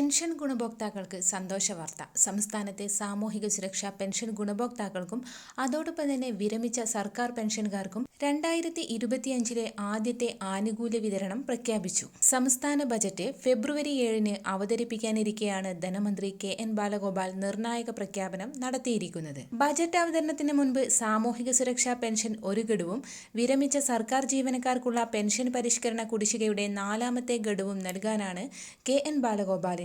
Pension ഗുണഭോക്താക്കൾക്ക് സന്തോഷ വാർത്ത. സംസ്ഥാനത്തെ സാമൂഹിക സുരക്ഷാ പെൻഷൻ ഗുണഭോക്താക്കൾക്കും അതോടൊപ്പം തന്നെ വിരമിച്ച സർക്കാർ പെൻഷൻകാർക്കും രണ്ടായിരത്തി ഇരുപത്തിയഞ്ചിലെ ആദ്യത്തെ ആനുകൂല്യ വിതരണം പ്രഖ്യാപിച്ചു. സംസ്ഥാന ബജറ്റ് ഫെബ്രുവരി ഏഴിന് അവതരിപ്പിക്കാനിരിക്കെയാണ് ധനമന്ത്രി കെ എൻ ബാലഗോപാൽ നിർണായക പ്രഖ്യാപനം നടത്തിയിരിക്കുന്നത്. ബജറ്റ് അവതരണത്തിന് മുൻപ് സാമൂഹിക സുരക്ഷാ പെൻഷൻ ഒരു ഗഡുവും വിരമിച്ച സർക്കാർ ജീവനക്കാർക്കുള്ള പെൻഷൻ പരിഷ്കരണ കുടിശ്ശികയുടെ നാലാമത്തെ ഗഡുവും നൽകാനാണ് കെ എൻ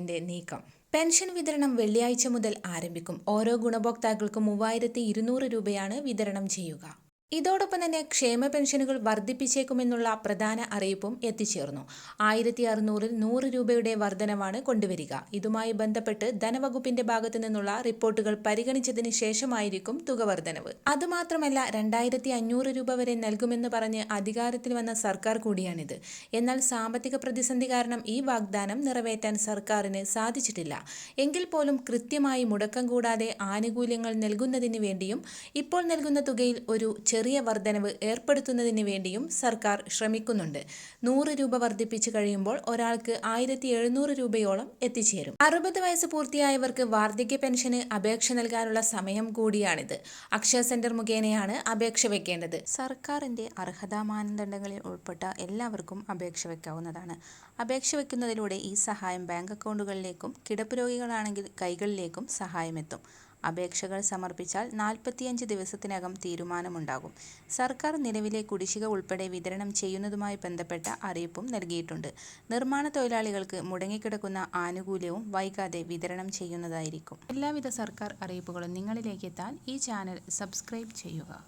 ബാലഗോപാലിന്റെ നീക്കം. പെൻഷൻ വിതരണം വെള്ളിയാഴ്ച മുതൽ ആരംഭിക്കും. ഓരോ ഗുണഭോക്താക്കൾക്കും മൂവായിരത്തി ഇരുന്നൂറ് രൂപയാണ് വിതരണം ചെയ്യുക. ഇതോടൊപ്പം തന്നെ ക്ഷേമ പെൻഷനുകൾ വർദ്ധിപ്പിച്ചേക്കുമെന്നുള്ള പ്രധാന അറിയിപ്പും എത്തിച്ചേർന്നു. ആയിരത്തി അറുന്നൂറിൽ നൂറ് രൂപയുടെ വർധനവാണ് കൊണ്ടുവരിക. ഇതുമായി ബന്ധപ്പെട്ട് ധനവകുപ്പിന്റെ ഭാഗത്തു നിന്നുള്ള റിപ്പോർട്ടുകൾ പരിഗണിച്ചതിന് ശേഷമായിരിക്കും തുക വർധനവ്. അതുമാത്രമല്ല രണ്ടായിരത്തി അഞ്ഞൂറ് രൂപ വരെ നൽകുമെന്ന് പറഞ്ഞ് അധികാരത്തിൽ വന്ന സർക്കാർ കൂടിയാണിത്. എന്നാൽ സാമ്പത്തിക പ്രതിസന്ധി കാരണം ഈ വാഗ്ദാനം നിറവേറ്റാൻ സർക്കാരിന് സാധിച്ചിട്ടില്ല. എങ്കിൽ പോലും കൃത്യമായി മുടക്കം കൂടാതെ ആനുകൂല്യങ്ങൾ നൽകുന്നതിന് വേണ്ടിയും ഇപ്പോൾ നൽകുന്ന തുകയിൽ ഒരു ചെറിയ വർധനവ് ഏർപ്പെടുത്തുന്നതിന് വേണ്ടിയും സർക്കാർ ശ്രമിക്കുന്നുണ്ട്. നൂറ് രൂപ വർദ്ധിപ്പിച്ചു കഴിയുമ്പോൾ ഒരാൾക്ക് ആയിരത്തി എഴുന്നൂറ് രൂപയോളം എത്തിച്ചേരും. അറുപത് വയസ്സ് പൂർത്തിയായവർക്ക് വാർദ്ധക്യ പെൻഷന് അപേക്ഷ നൽകാനുള്ള സമയം കൂടിയാണിത്. അക്ഷയ സെന്റർ മുഖേനയാണ് അപേക്ഷ വെക്കേണ്ടത്. സർക്കാരിന്റെ അർഹതാ മാനദണ്ഡങ്ങളിൽ ഉൾപ്പെട്ട എല്ലാവർക്കും അപേക്ഷ വെക്കാവുന്നതാണ്. അപേക്ഷ വെക്കുന്നതിലൂടെ ഈ സഹായം ബാങ്ക് അക്കൗണ്ടുകളിലേക്കും കിടപ്പ് രോഗികളാണെങ്കിൽ കൈകളിലേക്കും സഹായമെത്തും. അപേക്ഷകൾ സമർപ്പിച്ചാൽ നാൽപ്പത്തിയഞ്ച് ദിവസത്തിനകം തീരുമാനമുണ്ടാകും. സർക്കാർ നിലവിലെ കുടിശ്ശിക ഉൾപ്പെടെ വിതരണം ചെയ്യുന്നതുമായി ബന്ധപ്പെട്ട അറിയിപ്പും നൽകിയിട്ടുണ്ട്. നിർമ്മാണ തൊഴിലാളികൾക്ക് മുടങ്ങിക്കിടക്കുന്ന ആനുകൂല്യവും വൈകാതെ വിതരണം ചെയ്യുന്നതായിരിക്കും. എല്ലാവിധ സർക്കാർ അറിയിപ്പുകളും നിങ്ങളിലേക്ക് എത്താൻ ഈ ചാനൽ സബ്സ്ക്രൈബ് ചെയ്യുക.